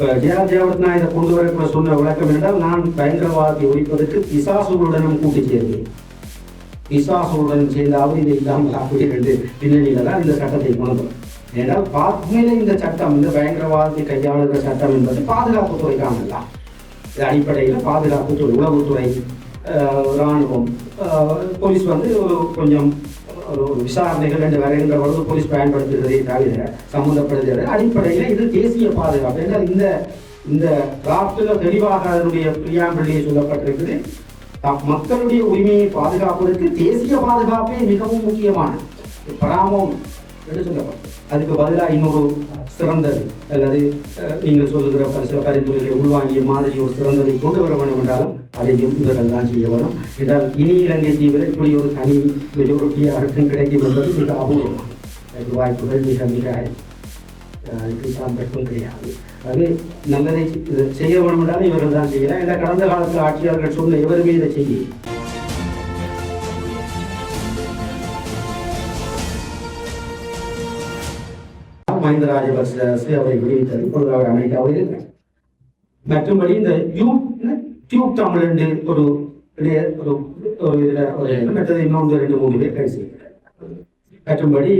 இப்ப ஜெயா ஜெயவர்தனா இதை கொண்டு வர சொன்ன விளக்கம் என்றால் நான் பயங்கரவாதத்தை ஒழிப்பதற்கு பிசாசுகளுடனும் கூட்டி சேர்ந்தேன். பிசாசுடன் சேர்ந்தாவது இதை இல்லாமல் அப்படி பின்னணியில தான் இந்த சட்டத்தை கொண்டு ஏன்னா ஏனால் பாத்மையில இந்த சட்டம் இந்த பயங்கரவாதத்தை கையாளுகிற சட்டம் என்பது பாதுகாப்புத்துறைக்கானல்ல இது அடிப்படையில் பாதுகாப்புத்துறை உளவுத்துறை ஆஹ், இராணுவம் போலீஸ் வந்து கொஞ்சம் விசாரணைகள் என்று வருகின்ற பொழுது போலீஸ் பயன்படுத்துகிறதே தவிர சம்பந்தப்படுகிறது. அடிப்படையில் இது தேசிய பாதுகாப்பு. என்றால் இந்த இந்த டிராப்டில் தெளிவாக அதனுடைய பிரியாம்பிள்ளையே சொல்லப்பட்டிருக்குது. மக்களுடைய உரிமையை பாதுகாப்பதற்கு தேசிய பாதுகாப்பே மிகவும் முக்கியமானது. பராமம் என்று சொல்லப்பட்டது அதுக்கு பதிலாக இன்னொரு சிறந்தது அல்லது நீங்கள் சொல்லுகிற சில பரிந்துரைகளை உள்வாங்கிய மாதிரி ஒரு சிறந்ததை கொண்டு வர வேண்டும் என்றாலும் அதையும் இவர்கள் தான் செய்ய வரும் என்றால் இனி இலங்கை தீவில் இப்படி ஒரு தனி மெஜோரிட்டி யாருக்கும் கிடைக்கும் என்பது மிக அபூர்வம். அதுக்கு வாய்ப்புகள் மிக மிக அஹ், அதுக்கு சந்தர்ப்பம் கிடையாது. அது நல்லதை செய்ய வேண்டும் என்றாலும் இவர்கள் தான் செய்யலாம். இந்த கடந்த காலத்து ஆட்சியாளர்கள் சொன்ன எவருமே இதை செய்ய மஹிந்த ராஜபக்ச அரசு அவரை விடுவித்தது. பொதுவாக அமெரிக்காவில் இருக்கிறார் மற்றும்படி இந்த யூத் டியூப் தமிழ் என்று ஒரு ஒரு ஒரு இதுல ஒரு மற்றது இன்னொன்று ரெண்டு மூணு பேர் கைது செய்யப்பட்டார் மற்றும்படி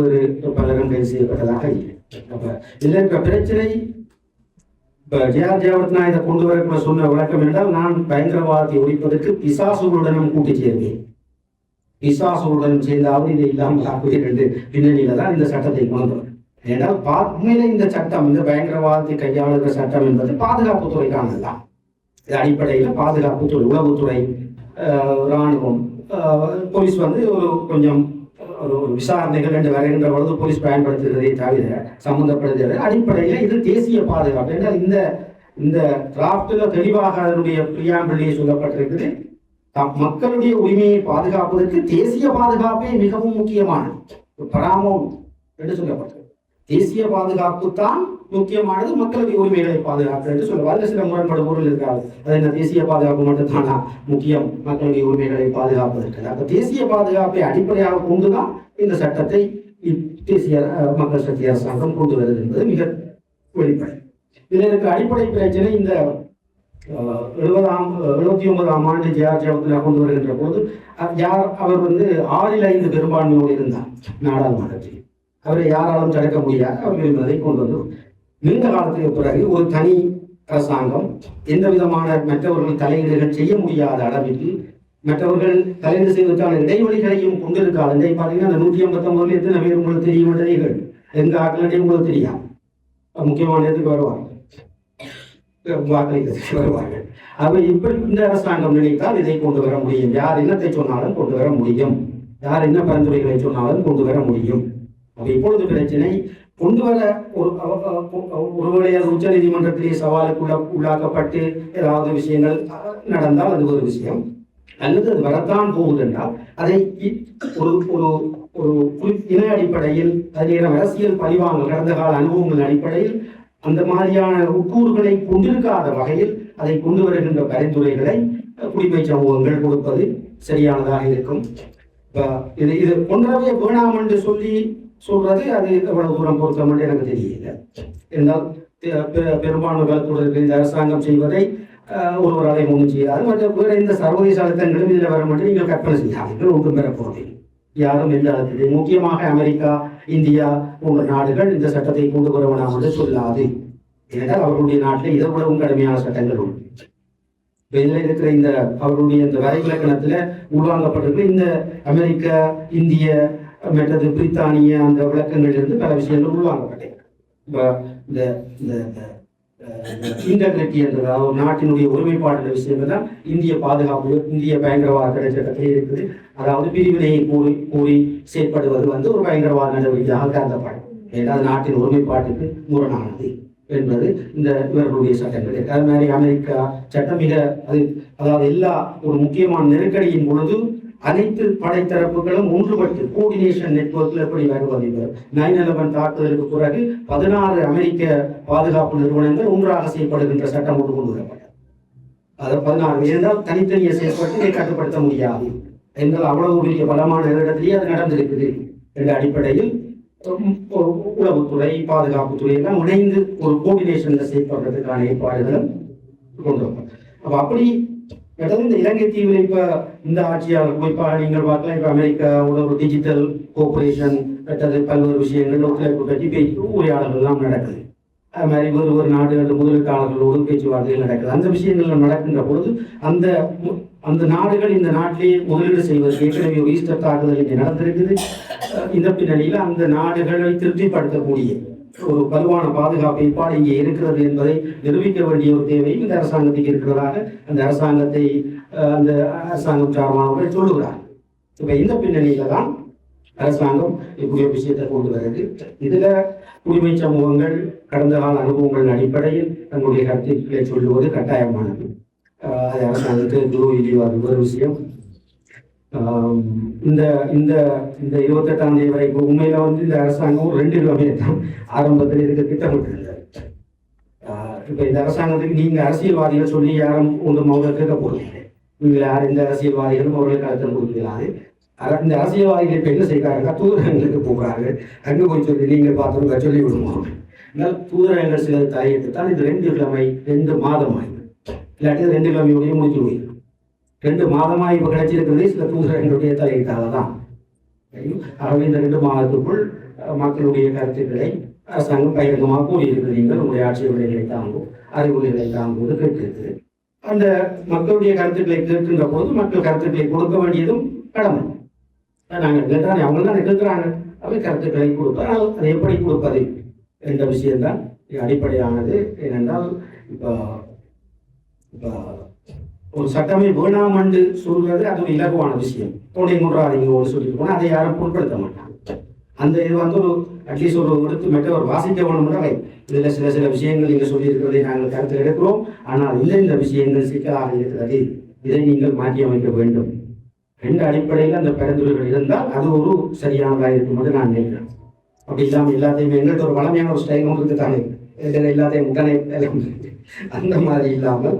ஒரு பலரும் கைது செய்யப்பட்டதாக இல்லை. அப்போ இதில் இருக்கிற பிரச்சனை இப்ப ஜெயா ஜெயவர்தனா இதை கொண்டு வர சொன்ன விளக்கம் என்றால் நான் பயங்கரவாதத்தை ஒழிப்பதற்கு பிசாசுகளுடனும் கூட்டி சேர்ந்தேன். பிசாசுகளுடன் சேர்ந்தாவது இதை இல்லாமல் அப்படி ரெண்டு பின்னணியில தான் இந்த சட்டத்தை கொண்டு வரும் ஏனால் பாத்மையில இந்த சட்டம் இந்த பயங்கரவாதத்தை கையாளுகிற சட்டம் என்பது பாதுகாப்புத்துறைக்கானல்ல இது அடிப்படையில் பாதுகாப்புத்துறை உளவுத்துறை ஆஹ், இராணுவம் போலீஸ் வந்து ஒரு கொஞ்சம் ஒரு விசாரணைகள் என்று வருகின்ற பொழுது போலீஸ் பயன்படுத்துகிறதை தவிர சம்மந்தப்படுகிறது அடிப்படையில் இது தேசிய பாதுகாப்பு என்றால் இந்த இந்த டிராப்டில் தெளிவாக அதனுடைய பிரியாம்பிள்ளையே சொல்லப்பட்டிருக்குது. த- மக்களுடைய உரிமையை பாதுகாப்பதற்கு தேசிய பாதுகாப்பே மிகவும் முக்கியமானது. பராமம் என்று சொல்லப்பட்டது தேசிய பாதுகாப்பு தான் முக்கியமானது மக்களுடைய உரிமைகளை பாதுகாப்பு என்று சொல்லுவார் அதில் சில முரண்படும் பொருள் இருக்காது. அது என்ன தேசிய பாதுகாப்பு மட்டும் தானா முக்கியம். மக்களுடைய உரிமைகளை பாதுகாப்பதற்கு. அப்ப தேசிய பாதுகாப்பை அடிப்படையாக கொண்டுதான் இந்த சட்டத்தை தேசிய மக்கள் சக்தி அரசாங்கம் கொண்டு வருது என்பது மிக வெளிப்படை. இதற்கு அடிப்படை பிரச்சனை இந்த எழுபதாம் எழுபத்தி ஒன்பதாம் ஆண்டு ஜியார்ஜியாவத்தில் கொண்டு வருகின்ற போது யார் அவர் வந்து ஆறில் ஐந்து பெரும்பான்மையோடு இருந்தார். நாடாளுமன்றத்தில். அவரை யாராலும் தடுக்க முடியாது. அவர் விரும்பதை கொண்டு வந்து நீண்ட காலத்துக்கு பிறகு ஒரு தனி அரசாங்கம் எந்த விதமான மற்றவர்கள் தலையீடுகள் செய்ய முடியாத அளவிற்கு மற்றவர்கள் தலையீடு செய்வதற்கான இடைவெளிகளையும் கொண்டிருக்காது இன்றைக்கு பார்த்தீங்கன்னா அந்த நூற்றி ஐம்பத்தொன்பதுல எத்தனை பேர் உங்களுக்கு தெரியும் இடைகள் எங்க ஆட்களே உங்களுக்கு தெரியாது முக்கியமான இடத்துக்கு வருவாங்க. வாக்களிக்கிறதுக்கு வருவார்கள் அவை இப்படி இந்த அரசாங்கம் நினைத்தால் இதை கொண்டு வர முடியும். யார் என்னத்தை சொன்னாலும் கொண்டு வர முடியும். யார் என்ன பரிந்துரைகளை சொன்னாலும் கொண்டு வர முடியும். அப்ப இப்பொழுது பிரச்சனை கொண்டு வர ஒரு அ- அது உச்ச நீதிமன்றத்திலேயே சவாலுக்கு உள்ளாக்கப்பட்டு ஏதாவது விஷயங்கள் நடந்தால் அது ஒரு விஷயம். அல்லது அது வரத்தான் போகுது என்றால் அதை ஒரு ஒரு ஒரு இன அடிப்படையில் அதில் அரசியல் பழிவாங்க கடந்த கால அனுபவங்கள் அடிப்படையில் அந்த மாதிரியான உட்கூறுகளை கொண்டிருக்காத வகையில் அதை கொண்டு வருகின்ற பரிந்துரைகளை குடிமை சமூகங்கள் கொடுப்பது சரியானதாக இருக்கும். இது இது ஒன்றவே வேணாம் என்று சொல்லி சொல்றது அது எவ்வளவு தூரம் பொருத்தம் எனக்கு தெரியல. இருந்தால் பெ- பெ- பெரும்பான்மை இந்த அரசாங்கம் செய்வதை ஒருவராலே ஒன்றும் செய்யாது. மற்ற வேற எந்த சர்வதேச அழுத்தங்களும் இதில் வர மட்டும் நீங்கள் கற்பனை செய்யாதீர்கள். ஒன்றும் பெற போவதில்லை. யாரும் எந்த அழுத்தத்தையும் முக்கியமாக அமெரிக்கா இந்தியா போன்ற நாடுகள் இந்த சட்டத்தை கொண்டு வர வேணாம் என்று சொல்லாது. ஏனென்றால் அவர்களுடைய நாட்டில் இதை விடவும் கடுமையான சட்டங்கள் உண்டு. இதில் இருக்கிற இந்த அவர்களுடைய இந்த வரைவிலக்கணத்துல உருவாக்கப்பட்டிருக்கிற இந்த அமெரிக்க இந்திய மற்றது பிரித்தானிய அந்த விளக்கங்கள் இருந்து பல விஷயங்கள் உருவாக்கப்பட்டது இப்ப இந்த இந்த இன்டெகிரிட்டி என்ற ஒரு நாட்டினுடைய ஒருமைப்பாடு விஷயங்கள் தான் இந்திய பாதுகாப்பு இந்திய பயங்கரவாத தடை சட்டத்தில் இருக்குது. அதாவது பிரிவினையை கூறி கூறி செயற்படுவது வந்து ஒரு பயங்கரவாத நடவடிக்கையாக கருதப்படும். ஏன்னா நாட்டின் ஒருமைப்பாட்டுக்கு முரணானது என்பது இந்த இவர்களுடைய சட்டங்கள். அது மாதிரி அமெரிக்கா சட்டம் மிக அது அதாவது எல்லா ஒரு முக்கியமான நெருக்கடியின் பொழுது அனைத்து படைத்தரப்புகளும் ஒன்றுபட்டு கோஆர்டினேஷன் நெட்ஒர்க்ல எப்படி வருவது நைன் எலவன் தாக்குதலுக்கு பிறகு பதினாறு அமெரிக்க பாதுகாப்பு நிறுவனங்கள் ஒன்றாக செய்யப்படுகின்ற சட்டம் ஒன்று கொண்டு வரப்பட்டது. அதை பதினாறு இருந்தால் தனித்தனியை செயல்பட்டு இதை கட்டுப்படுத்த முடியாது. என்றால் அவ்வளவு பெரிய பலமான இடத்திலேயே அது நடந்திருக்குது. என்ற அடிப்படையில் உளவுத்துறை பாதுகாப்புத்துறை எல்லாம் இணைந்து ஒரு கோஆர்டினேஷன்ல செயல்படுறதுக்கான ஏற்பாடுகளும் கொண்டு வரும் அப்ப அப்படி கடந்த இந்த இலங்கை தீவில் இப்ப இந்த ஆட்சியாளர் குறிப்பா நீங்கள் பார்க்கலாம் இப்ப அமெரிக்காவோட ஒரு டிஜிட்டல் கோஆபரேஷன் கட்டது பல்வேறு விஷயங்கள் ஒத்துழைப்பு பற்றி பேச்சு உரையாடல்கள் எல்லாம் நடக்குது. அது மாதிரி ஒரு ஒரு நாடுகள் முதலீட்டாளர்களோடு பேச்சுவார்த்தைகள் நடக்குது. அந்த விஷயங்கள் நடக்கின்ற பொழுது அந்த மு- அந்த நாடுகள் இந்த நாட்டிலே முதலீடு செய்வதற்கு ஏற்கனவே ஒரு ஈஸ்டர் தாக்குதல் இங்கே நடந்திருக்குது. இந்த பின்னணியில் அந்த நாடுகளை திருப்திப்படுத்தக்கூடிய ஒரு வலுவான பாதுகாப்பு ஏற்பாடு இங்கே இருக்கிறது என்பதை நிரூபிக்க வேண்டிய ஒரு தேவையும் இந்த அரசாங்கத்துக்கு இருக்கிறதாக அந்த அரசாங்கத்தை அந்த அரசாங்கம் சார்பானவர்கள் சொல்லுகிறார் இப்ப இந்த பின்னணியில தான் அரசாங்கம் இப்படி ஒரு விஷயத்தை கொண்டு வருது. இதுல குடிமை சமூகங்கள் கடந்த கால அனுபவங்களின் அடிப்படையில் தங்களுடைய கருத்துக்களை சொல்லுவது கட்டாயமானது. அது அரசாங்கத்துக்கு குரு இல்லையோ ஒரு விஷயம். இந்த இந்த இந்த இருபத்தெட்டாம் தேதி வரைக்கும் உண்மையில வந்து இந்த அரசாங்கம் ரெண்டு கிலோமே தான் ஆரம்பத்தில் இருக்க திட்டமிட்டு இருந்தார் இப்போ இந்த அரசாங்கத்துக்கு நீங்க அரசியல்வாதிகள் சொல்லி யாரும் ஒன்று மௌன கேட்க போறீங்க நீங்கள் யார் இந்த அரசியல்வாதிகளும் அவர்களுக்கு அழுத்தம் கொடுக்கிறாரு அர- இந்த அரசியல்வாதிகள் இப்போ என்ன செய்கிறாங்க? தூதரகங்களுக்கு போகிறாங்க அங்கே போய் சொல்லி நீங்கள் பார்த்துருக்க சொல்லி விடுவோம் அதனால் தூதரகங்கள் சில தலையிட்டு தான் இது ரெண்டு கிழமை ரெண்டு மாதம் ஆகும் இல்லாட்டி ரெண்டு கிழமையோடய முடிச்சு போயிடும் ரெண்டு மாதமாக இப்போ கிடைச்சிருக்கிறது. சில தூசரங்களுடைய தலையீட்டால தான் ஆகவே இந்த ரெண்டு மாதத்துக்குள் மக்களுடைய கருத்துக்களை அரசாங்கம் பகிரங்கமாக கூறியிருக்கிறது நீங்கள் உங்களுடைய ஆட்சி விடைகளை தாங்கும் அறிவுரைகளை தாங்குவது கேட்டிருக்கு அந்த மக்களுடைய கருத்துக்களை கேட்கின்ற போது மக்கள் கருத்துக்களை கொடுக்க வேண்டியதும் கடமை. நாங்கள் கேட்டானே அவங்க தான் கேட்கிறாங்க. அவை கருத்துக்களை கொடுப்போம் ஆனால் அதை எப்படி கொடுப்பது என்ற விஷயம்தான் அடிப்படையானது. ஏனென்றால் இப்போ இப்போ ஒரு சட்டமே வேணாம் என்று சொல்றது அது ஒரு இலகுவான விஷயம். தொண்டை முன்றாதீங்க சொல்லிட்டு போனா அதை யாரும் பொருட்படுத்த மாட்டாங்க. அந்த இது வந்து ஒரு அட்லீஸ்ட் ஒரு எடுத்து மெட்ட ஒரு வாசிக்க வேணும்னா வை இதுல சில சில விஷயங்கள் நீங்க சொல்லியிருக்கிறதை நாங்கள் கருத்தில் எடுக்கிறோம். ஆனால் இந்த இந்த விஷயங்கள் சிக்கலாக இருக்கிறது. இதை நீங்கள் மாற்றி அமைக்க வேண்டும். ரெண்டு அடிப்படையில் அந்த பரிந்துரைகள் இருந்தால் அது ஒரு சரியானதாக இருக்கும் என்று நான் நினைக்கிறேன். அப்படி இல்லாமல் எல்லாத்தையுமே எங்களுக்கு ஒரு வளமையான ஒரு ஸ்டைல் இருக்குது தானே எல்லாத்தையும் உடனே அந்த மாதிரி இல்லாமல்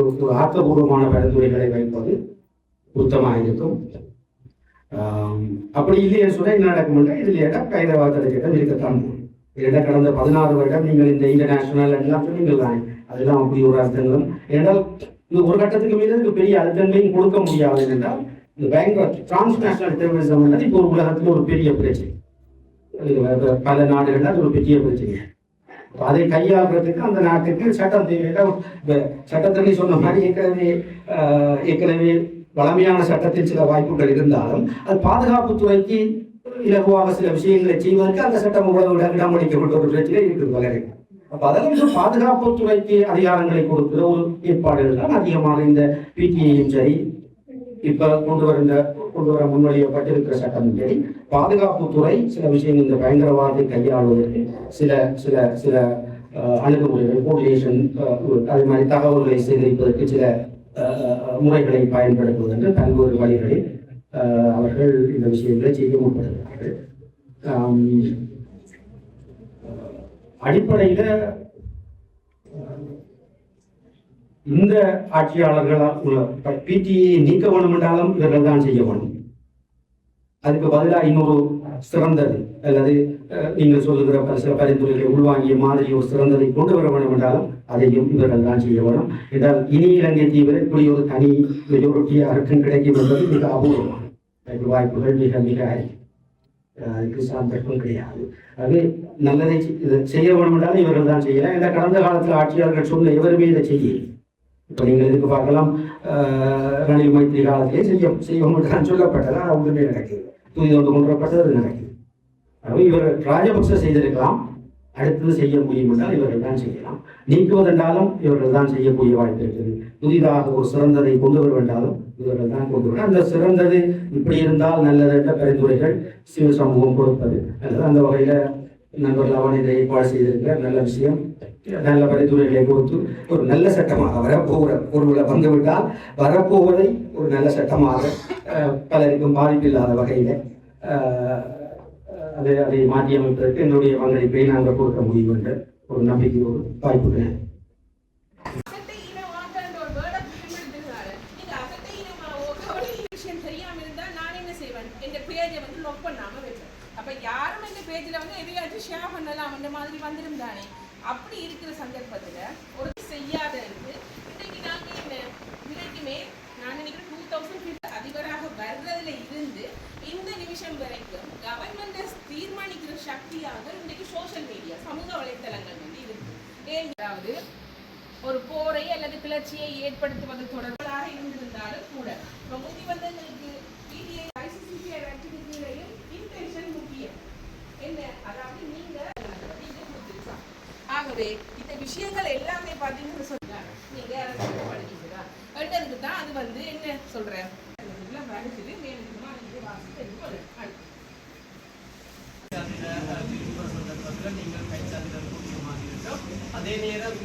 ஒரு ஆக்கப்பூர்வமான பரிந்துரைகளை வைப்பது உத்தமாக இருக்கும். அப்படி இல்லைன்னு சொல்ல என்ன நடக்கும்னா இதில் இடம் கைதவாத திட்டம் இருக்கத்தான் போகும். கடந்த பதினாறு வருடம் நீங்கள் இந்த இன்டர்நேஷனல் எல்லாம் சொன்னீங்கள் தானே அதெல்லாம் அப்படி ஒரு அர்த்தங்களும். ஏனென்றால் இது ஒரு கட்டத்துக்கு மீது இதுக்கு பெரிய அழுத்தங்களையும் கொடுக்க முடியாது என்றால் இந்த பயங்கர டிரான்ஸ்நேஷனல் டெரரிசம் என்பது இப்போ ஒரு உலகத்தில் ஒரு பெரிய பிரச்சனை. பல நாடுகள்னா அது ஒரு பெரிய பிரச்சனை. அதை கையாளுறதுக்கு அந்த நாட்டுக்கு சட்டம் தேவையில்லை. சட்டத்திலே சொன்ன மாதிரி ஏற்கனவே ஏற்கனவே வளமையான சட்டத்தில் சில வாய்ப்புகள் இருந்தாலும் அது பாதுகாப்புத்துறைக்கு இலகுவாக சில விஷயங்களை செய்வதற்கு அந்த சட்டம் உழவு இடமளிக்கப்பட்ட ஒரு பிரச்சனை இருக்குது வளரை அப்ப அதெல்லாம் பாதுகாப்பு பாதுகாப்புத்துறைக்கு அதிகாரங்களை கொடுக்கிற ஒரு ஏற்பாடுகள் தான் அதிகமாக இந்த பிடிஐயும் சரி இப்ப கொண்டு வருகின்ற கொண்டு வர முன்மொழியப்பட்டிருக்கிற சட்டம் சரி பாதுகாப்புத்துறை சில விஷயங்கள் இந்த பயங்கரவாதத்தை கையாளுவதற்கு சில சில சில அணுகுமுறைகள் கோஆர்டினேஷன் அது மாதிரி தகவல்களை சேகரிப்பதற்கு சில முறைகளை பயன்படுத்துவதற்கு பல்வேறு வழிகளில் அவர்கள் இந்த விஷயங்களை செய்ய முற்படுகிறார்கள் அடிப்படையில் அடிப்படையில இந்த ஆட்சியாளர்களால் பிடிஐ நீக்க வேண்டும் என்றாலும் இவர்கள் தான் செய்ய வேண்டும். அதுக்கு பதிலாக இன்னொரு சிறந்தது அல்லது நீங்கள் சொல்லுகிற சில பரிந்துரைகளை உள்வாங்கிய மாதிரி ஒரு சிறந்ததை கொண்டு வர வேண்டும் என்றாலும் அதையும் இவர்கள் தான் செய்ய வேணும் என்றால் இனி இலங்கை தீவில் இப்படி ஒரு தனி மெஜாரிட்டி யாருக்கும் கிடைக்கும் என்பது மிக அபூர்வமான வாய்ப்புகள் மிக மிக அதுக்கு சந்தர்ப்பம் கிடையாது. அது நல்லதை செய்ய வேண்டும் என்றாலும் இவர்கள் தான் செய்யலாம். ஏன்னா கடந்த காலத்தில் ஆட்சியாளர்கள் சொன்ன எவருமே இதை செய்யல இப்போ நீங்கள் இதுக்கு பார்க்கலாம்? அஹ், மைத்திரி காலத்திலே செய்ய செய்வோம் என்று சொல்லப்பட்டது ஆனால் ஒன்றுமே நடக்குது தூதி ஒன்று கொண்டுவரப்பட்டது நடக்குது ஆகவே இவர் ராஜபக்ச செய்திருக்கலாம். அடுத்தது செய்ய முடியும் என்றால் இவர்கள் தான் செய்யலாம். நீக்குவதென்றாலும் இவர்கள் தான் செய்யக்கூடிய வாய்ப்பு இருக்குது புதிதாக ஒரு சிறந்ததை கொண்டு வர வேண்டாலும் இவர்கள் தான் கொண்டு வர அந்த சிறந்தது இப்படி இருந்தால் நல்லது என்ற பரிந்துரைகள் சிவ சமூகம் கொடுப்பது அல்லது அந்த வகையில நண்பர் லவன் இதை ஏற்பாடு செய்திருக்கிற நல்ல விஷயம். நல்ல பரிந்துரைகளை கொடுத்து ஒரு நல்ல சட்டமாக வரப்போகிற பொருளை வந்துவிட்டால் வரப்போவதை ஒரு நல்ல சட்டமாக அஹ், பலருக்கும் பாதிப்பில்லாத வகையில் அதை அதை மாற்றியமைப்பதற்கு என்னுடைய பங்களிப்பை நாங்கள் கொடுக்க முடியும் என்ற ஒரு நம்பிக்கையோடு வாய்ப்புகிறேன் அசட்டை இனமாக்கன்ற ஒரு வேர்டை பயன்படுத்துகிறாரு. நீங்க அசட்டை இனமாவோ, கவலை விஷயம் தெரியாம இருந்தா நான் என்ன செய்வேன்? எங்க பேஜை வந்து lock பண்ணாம வைப்பேன். அப்ப யாரும் இந்த பேஜில் வந்து எதையாச்சும் ஷேர் பண்ணலாம் அந்த மாதிரி வந்துடும் தானே. அப்படி இருக்கிற சந்தர்ப்பத்தில் ஒரு செய்யாததுக்கு இன்னைக்கு நாங்கள் என்ன? இன்னைக்குமே நான் நினைக்கிறேன் டூ தௌசண்ட் அதிபராக வர்றதுல இருந்து இந்த நிமிஷம் வரைக்கும் கவர்மெண்ட்டை தீர்மானிக்கிற சக்தியாக இன்னைக்கு சோஷியல் மீடியா சமூக வலைத்தளங்கள் வந்து இருக்கு. ஏன் அதாவது ஒரு போரை அல்லது கிளர்ச்சியை ஏற்படுத்துவது தொடர்பாக இருந்திருந்தாலும் கூட இப்போ முந்தி வந்து எங்களுக்கு பிடிஐ ஐசிசிசிஆர் ஆக்டிவிட்டிலையும் இன்டென்ஷன் முக்கியம் என்ன அதாவது நீங்க நீங்க கொடுத்துருக்கா ஆகவே இந்த விஷயங்கள் எல்லாமே பார்த்தீங்கன்னு சொன்னா நீங்க அரசியல் படிக்கிறீங்களா? அடுத்ததுக்கு தான் அது வந்து என்ன சொல்றேன் எல்லாம் படிச்சுட்டு மேலும் வாசிட்டு அடுத்து சந்தர்ப்பத்தில் நீங்கள் கைச்சான்றிதழ் முக்கியமாக இருக்கும் அதே நேரம்